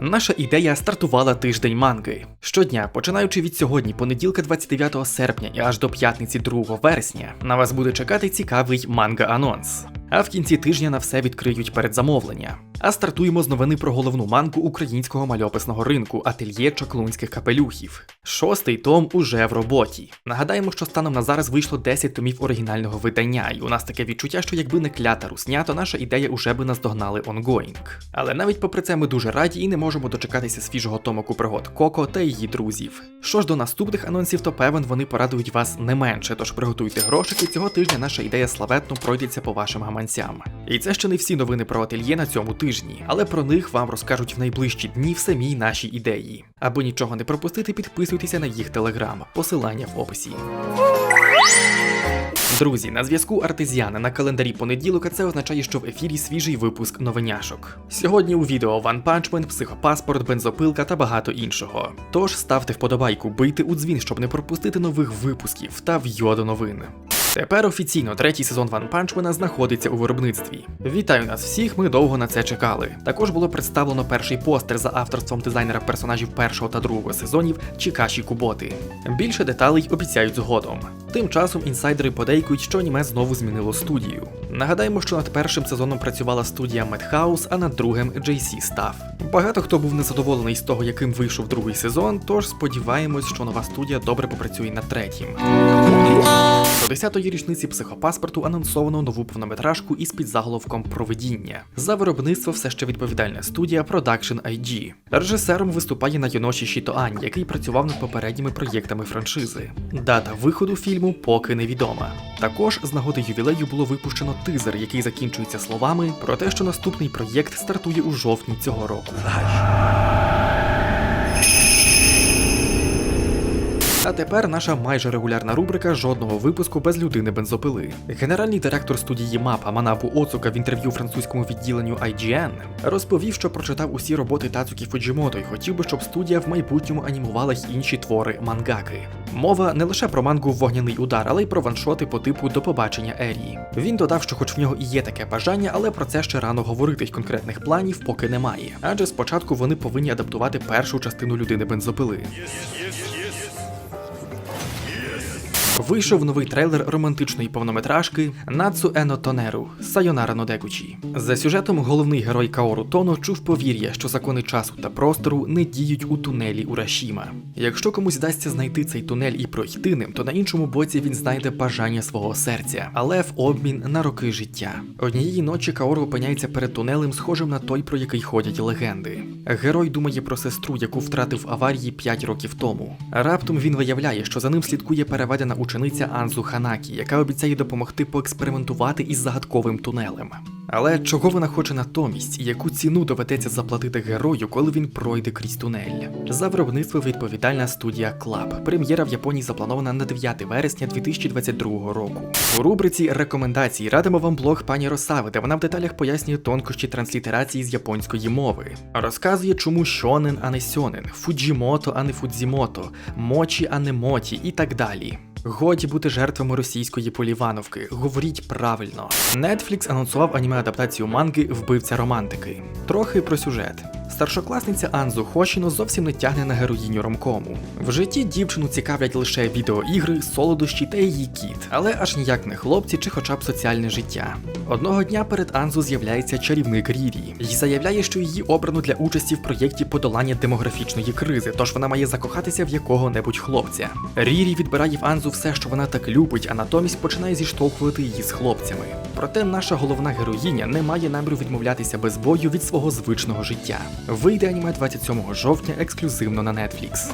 Наша ідея стартувала тиждень манги. Щодня, починаючи від сьогодні, понеділка 29 серпня і аж до п'ятниці 2 вересня, на вас буде чекати цікавий манга-анонс. А в кінці тижня на все відкриють передзамовлення. А стартуємо з новини про головну мангу українського мальописного ринку ательє чаклунських капелюхів. Шостий том уже в роботі. Нагадаємо, що станом на зараз вийшло 10 томів оригінального видання, і у нас таке відчуття, що якби не клята русня, то наша ідея уже би наздогнали онгоїнг. Але навіть попри це ми дуже раді і не можемо дочекатися свіжого томику пригод Коко та її друзів. Що ж до наступних анонсів, то певен вони порадують вас не менше, тож приготуйте грошики. Цього тижня наша ідея славетно пройдеться по вашим гаманцям. І це ще не всі новини про ательє на цьому тижні, але про них вам розкажуть в найближчі дні в самій нашій ідеї. Аби нічого не пропустити, підписуйтеся на їх телеграм, посилання в описі. Друзі, на зв'язку артезіани на календарі понеділок, а це означає, що в ефірі свіжий випуск новиняшок. Сьогодні у відео Ван Панчмен, психопаспорт, бензопилка та багато іншого. Тож ставте вподобайку, бийте у дзвін, щоб не пропустити нових випусків та в'йо до новин. Тепер офіційно третій сезон Punch Man знаходиться у виробництві. Вітаю нас всіх, ми довго на це чекали. Також було представлено перший постер за авторством дизайнера персонажів першого та другого сезонів Чікаші Куботи. Більше деталей обіцяють згодом. Тим часом інсайдери подейкують, що аніме знову змінило студію. Нагадаємо, що над першим сезоном працювала студія Madhouse, а над другим JC Staff. Багато хто був незадоволений з того, яким вийшов другий сезон, тож сподіваємось, що нова студія добре попрацює над третім. До 10-ї річниці психопаспорту анонсовано нову повнометражку із підзаголовком Провидіння. За виробництво все ще відповідальна студія Production IG. Режисером виступає Найоноші Шітоань, який працював над попередніми проєктами франшизи. Дата виходу фільму поки невідома. Також з нагоди ювілею було випущено тизер, який закінчується словами про те, що наступний проєкт стартує у жовтні цього року. А тепер наша майже регулярна рубрика жодного випуску без людини бензопили. Генеральний директор студії Мапа Манабу Оцука в інтерв'ю французькому відділенню IGN розповів, що прочитав усі роботи Тацукі Фуджімото і хотів би, щоб студія в майбутньому анімувала й інші твори мангаки. Мова не лише про мангу Вогняний удар, але й про ваншоти по типу до побачення Ерії. Він додав, що хоч в нього і є таке бажання, але про це ще рано говорити й конкретних планів поки немає. Адже спочатку вони повинні адаптувати першу частину людини бензопили. Вийшов новий трейлер романтичної повнометражки Нацу Ено Тонеру Сайонара Нодекучі. За сюжетом головний герой Каору Тоно чув повір'я, що закони часу та простору не діють у тунелі Урашіма. Якщо комусь вдасться знайти цей тунель і пройти ним, то на іншому боці він знайде бажання свого серця, але в обмін на роки життя. Однієї ночі Каору опиняється перед тунелем, схожим на той, про який ходять легенди. Герой думає про сестру, яку втратив аварії 5 років тому. Раптом він виявляє, що за ним слідкує переведена учениця Анзу Ханакі, яка обіцяє допомогти поекспериментувати із загадковим тунелем. Але чого вона хоче натомість, і яку ціну доведеться заплатити герою, коли він пройде крізь тунель? За виробництво відповідальна студія Club. Прем'єра в Японії запланована на 9 вересня 2022 року. У рубриці рекомендацій радимо вам блог пані Росави, де вона в деталях пояснює тонкощі транслітерації з японської мови. Розказує, чому шонен, а не сьонен, фуджімото, а не фудзімото, мочі, а не моті і так далі. Годі бути жертвами російської полівановки. Говоріть правильно. Netflix анонсував аніме-адаптацію манги Вбивця романтики. Трохи про сюжет. Старшокласниця Анзу Хошіно зовсім не тягне на героїню ромкому. В житті дівчину цікавлять лише відеоігри, солодощі та її кіт, але аж ніяк не хлопці чи хоча б соціальне життя. Одного дня перед Анзу з'являється чарівник Рірі і заявляє, що її обрано для участі в проєкті подолання демографічної кризи, тож вона має закохатися в якого-небудь хлопця. Рірі відбирає в Анзу все, що вона так любить, а натомість починає зіштовхувати її з хлопцями. Проте наша головна героїня не має наміру відмовлятися без бою від свого звичного життя. Вийде аніме 27 жовтня ексклюзивно на Netflix.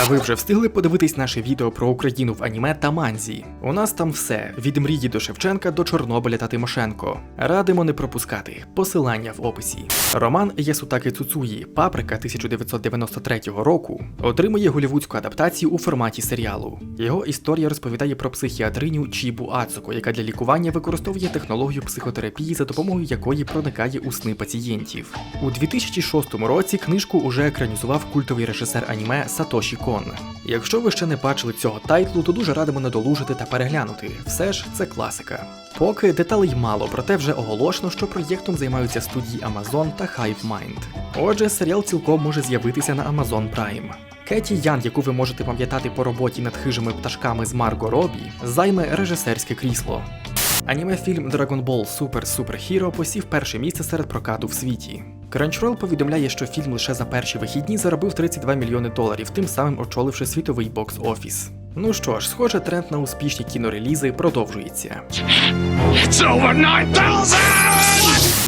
А ви вже встигли подивитись наше відео про Україну в аніме та манзі? У нас там все: від мрії до Шевченка до Чорнобиля та Тимошенко. Радимо не пропускати. Посилання в описі. Роман Ясутаки Цуцуї, Паприка 1993 року, отримує голівудську адаптацію у форматі серіалу. Його історія розповідає про психіатриню Чібу Ацуко, яка для лікування використовує технологію психотерапії, за допомогою якої проникає у сни пацієнтів. У 2006 році книжку уже екранізував культовий режисер аніме Сатоші Кон. Якщо ви ще не бачили цього тайтлу, то дуже радимо надолужити та переглянути. Все ж це класика. Поки деталей мало, проте вже оголошено, що проєктом займаються студії Amazon та HiveMind. Отже, серіал цілком може з'явитися на Amazon Prime. Кеті Ян, яку ви можете пам'ятати по роботі над хижими пташками з Марго Робі, займе режисерське крісло. Аніме-фільм Dragon Ball Super Super Hero посів перше місце серед прокату в світі. Crunchyroll повідомляє, що фільм лише за перші вихідні заробив 32 мільйони доларів, тим самим очоливши світовий бокс-офіс. Ну що ж, схоже, тренд на успішні кінорелізи продовжується. It's over 9,000!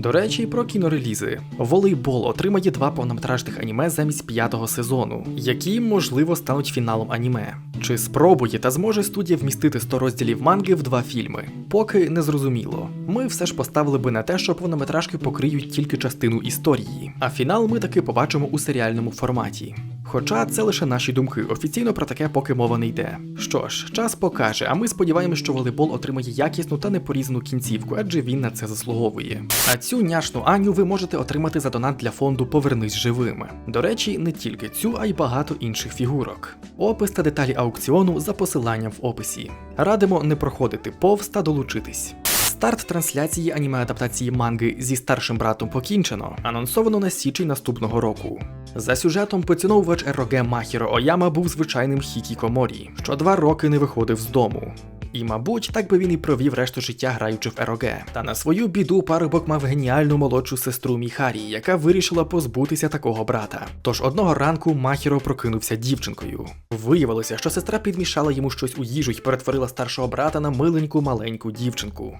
До речі, про кінорелізи. Волейбол отримає два повнометражних аніме замість п'ятого сезону, які, можливо, стануть фіналом аніме. Чи спробує та зможе студія вмістити 100 розділів манги в два фільми? Поки не зрозуміло. Ми все ж поставили би на те, що повнометражки покриють тільки частину історії, а фінал ми таки побачимо у серіальному форматі. Хоча це лише наші думки, офіційно про таке поки мова не йде. Що ж, час покаже, а ми сподіваємося, що волейбол отримає якісну та непорізану кінцівку, адже він на це заслуговує. А цю няшну Аню ви можете отримати за донат для фонду Повернись живими. До речі, не тільки цю, а й багато інших фігурок. Опис та деталі аукціону за посиланням в описі. Радимо не проходити повз та долучитись. Старт трансляції аніме-адаптації манги зі старшим братом покінчено, анонсовано на січень наступного року. За сюжетом поціновувач Ероге Махіро Ояма був звичайним хікікоморі, що два роки не виходив з дому. І, мабуть, так би він і провів решту життя граючи в Ероге. Та на свою біду парубок мав геніальну молодшу сестру Міхарі, яка вирішила позбутися такого брата. Тож одного ранку Махіро прокинувся дівчинкою. Виявилося, що сестра підмішала йому щось у їжу і перетворила старшого брата на миленьку маленьку дівчинку.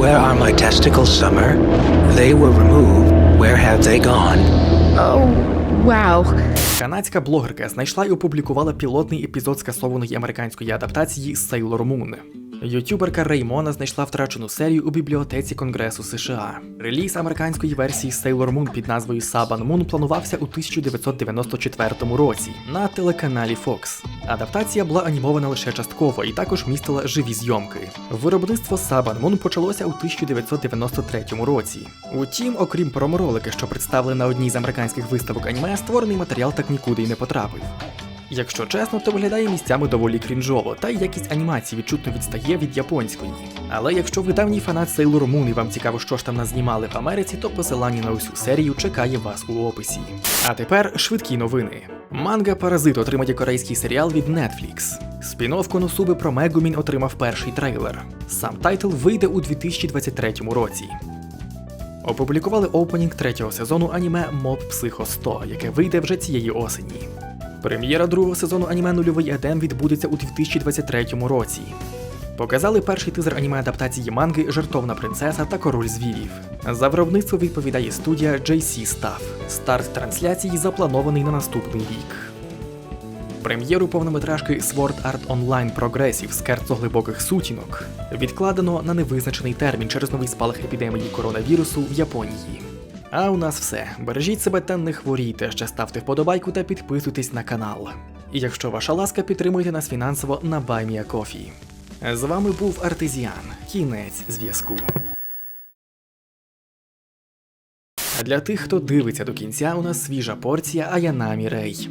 Where are my testicles, Summer? They were removed. Where have they gone? Oh, wow. Канадська блогерка знайшла і опублікувала пілотний епізод скасованої американської адаптації Sailor Moon. Ютюберка Реймона знайшла втрачену серію у бібліотеці Конгресу США. Реліз американської версії Sailor Moon під назвою Saban Moon планувався у 1994 році на телеканалі Fox. Адаптація була анімована лише частково і також містила живі зйомки. Виробництво Saban Moon почалося у 1993 році. Утім, окрім проморолики, що представили на одній з американських виставок аніме, створений матеріал так нікуди й не потрапив. Якщо чесно, то виглядає місцями доволі крінжово, та й якість анімації відчутно відстає від японської. Але якщо ви давній фанат Sailor Moon і вам цікаво, що ж там назнімали в Америці, то посилання на усю серію чекає вас у описі. А тепер швидкі новини. Манга Паразит отримає корейський серіал від Netflix. Спін-офф Коносуби про Мегумін отримав перший трейлер. Сам тайтл вийде у 2023 році. Опублікували опенінг третього сезону аніме Моб Психо 100, яке вийде вже цієї осені. Прем'єра другого сезону аніме Нульовий Едем відбудеться у 2023 році. Показали перший тизер аніме адаптації манги Жертовна принцеса та Король звірів. За виробництво відповідає студія JC Staff. Старт трансляції запланований на наступний рік. Прем'єру повнометражки Sword Art Online Progressive Скерцо глибоких сутінок відкладено на невизначений термін через новий спалах епідемії коронавірусу в Японії. А у нас все. Бережіть себе та не хворійте, ще ставте вподобайку та підписуйтесь на канал. І якщо ваша ласка, підтримуйте нас фінансово на BuyMeACoffee. З вами був Артезіан. Кінець зв'язку. Для тих, хто дивиться до кінця, у нас свіжа порція Аянамі Рей.